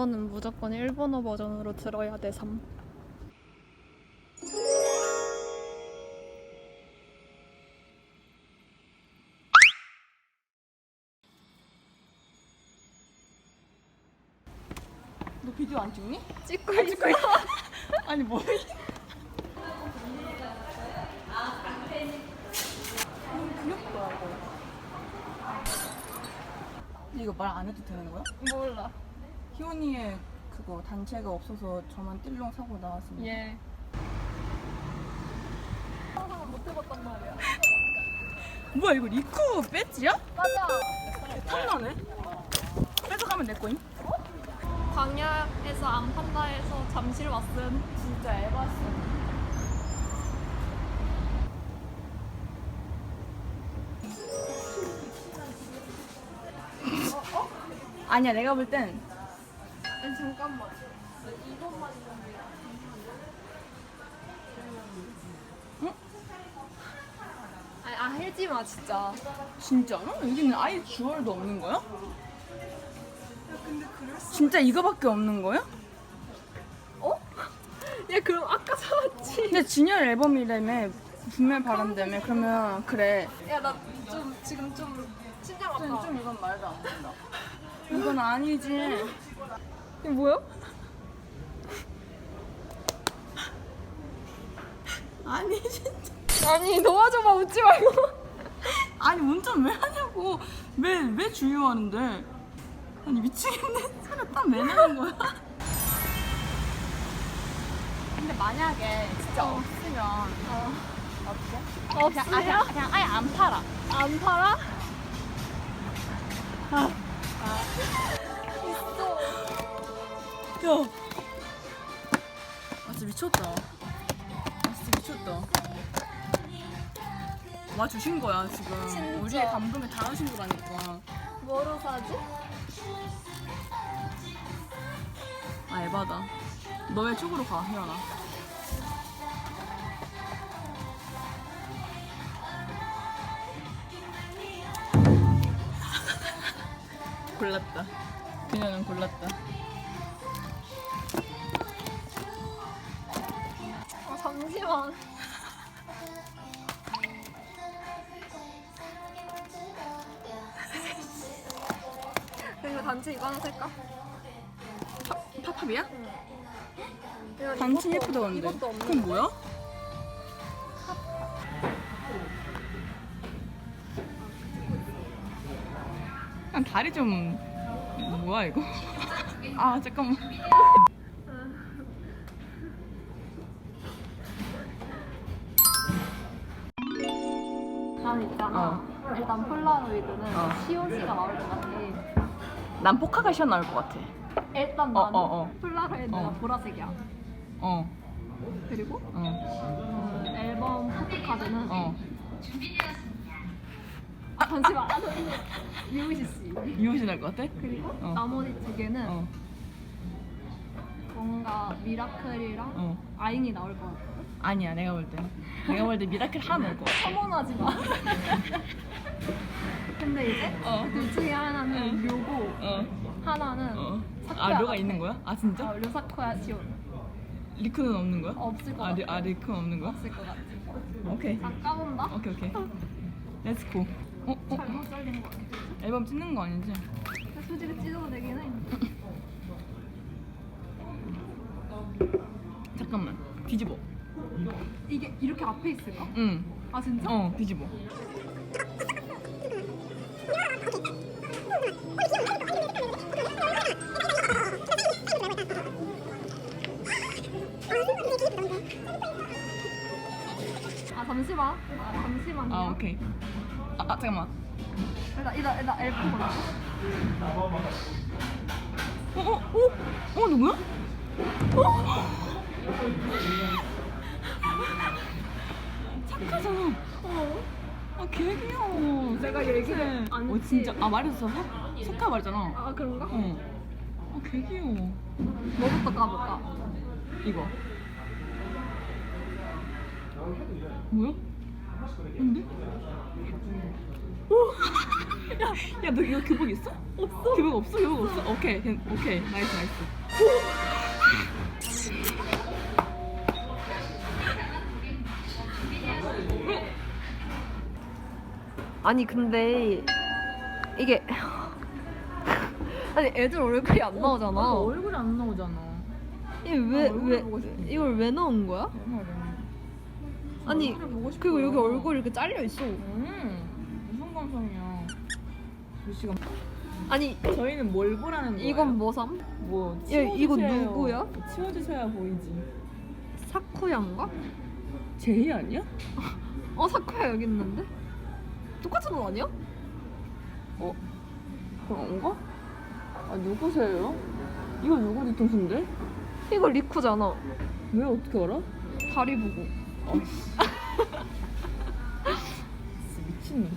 이거는 무조건 일본어 버전으로 들어야 돼, 3. 너 비디오 안 찍니? 찍고 있어. 아니 뭐? 귀엽다 이거. 근데 이거 말 안 해도 되는 거야? 몰라. 희원이의 그거 단체가 없어서 저만 띨렁 사고 나왔습니다. 예. 못 해봤단 말이야. 뭐야 이거 리쿠 배지야? 맞아. 탐나네. 뺏어가면 내 거임? 광야에서 안 판다 해서 잠실 왔음. 진짜 에바스. 아니야 내가 볼 땐 잠깐만. 응? 아니, 아, 해지 마, 진짜. 진짜로? 여기는 아예 주얼도 없는 거야? 진짜 이거밖에 없는 거야? 어? 야, 그럼 아까 사왔지. 근데 진열 앨범이라며 분명 바른다며 그러면 그래 야, 나 좀, 지금 좀 심장 좀, 아파. 좀 이건 말도 안 된다 이건 아니지 이게 뭐야? 아니 진짜 아니, 도와줘봐, 웃지 말고. 아니 운전 왜 하냐고 왜 왜 주의하는데 아니 미치겠네 차가 땀왜 나는 거야 근데 만약에 진짜 어. 없으면 어 떻게? 없으면? 그냥, 아, 그냥, 그냥 아예 안 팔아 안 팔아? 야. 아 진짜 미쳤다. 아 진짜 미쳤다. 와 주신 거야 지금. 진짜. 우리의 감동에 닿으신 거라니까. 뭐로 사지? 아 에바다. 너왜 쪽으로 가 혜연아? 골랐다. 그녀는 골랐다. 잠시만. 그리고 단체 이거 하나 살까? 팝팝이야? 야, 단체 이것도- 예쁘다 근데. 이것도 없는 그럼 뭐야? 난 다리 좀 뭐야 이거? 아 잠깐만. 난 있잖아. 일단 폴라로이드는 어. COC가 나올 것 같아. 난 포카가 시원 나올 것 같아. 일단 어, 나는 어, 어. 폴라로이드가 어. 보라색이야. 어, 그리고 어, 음, 앨범 포토카드는 어. 아, 잠시만. 아, 잠시만. 유우시 씨. 이호시 날것 같아? 그리고 어. 나머지 두 개는 어, 뭔가 미라클이랑 어. 아잉이 나올 것 같아. 아니야 내가 볼 때. 내가 볼 때 미라클 하나 같아. 혐오하지 마. 근데 이제 어. 둘 중에 하나는 응. 료고 어, 하나는 어. 사쿠야 아 료가. 있는 거야? 아 진짜? 어, 료 사쿠야 시오. 리크는 없는 거야? 없을 것 아, 리, 같아. 아 리크는 없는 거야? 없을 것 같아. 오케이. 아 까본다? 오케이 오케이. 렛츠 고. 어, 어, 잘못 잘린 거 같아. 앨범 찍는 거 아니지? 솔직히 찢어도 되긴 해. 잠깐만. 뒤집어. 이게 이렇게 앞에 있을까? 응. 아 진짜? 어, 뒤집어. 아 잠시만. 아 잠시만요. 아, 오케이. 아, 아 잠깐만. 일단 일단 일단 앨범 골라. 어, 어, 어, 어, 누구야? 어? 착하잖아. 어. 아, 개 귀여워. 내가 얘기를 안 어, 했지. 진짜. 아, 말했어. 석, 석하 말했잖아. 아 그런가? 어. 아, 개 귀여워. 뭐부터 까볼까? 이거. 뭐야? 야, 야, 너 이거 교복 있어? 없어. 교복 없어? 교복 없어? 오케이, 괜- 오케이, 나이스, 나이스. 아니 근데 이게 아니 애들 얼굴이 안 나오잖아. 얼굴이 안 나오잖아. 이게 왜나 얼굴 왜 보고 싶은데. 이걸 왜 넣은 거야? 내. 아니 얼굴을 보고 싶어. 그리고 여기 얼굴 이렇게 잘려 있어. 음, 무슨 감성이야. 몇 시간? 아니 저희는 뭘 보라는 거예요? 이건 뭐 삼? 뭐 야, 이거 치워주세요. 누구야? 치워주셔야 보이지. 사쿠야인가? 제이 아니야? 어 사쿠야 여기 있는데? 똑같은 옷 아니야? 어? 그런가? 아 누구세요? 이거 누구 뒤통수인데? 이거 리쿠잖아. 왜 어떻게 알아? 다리 보고. 아이씨. 진짜 미친놈.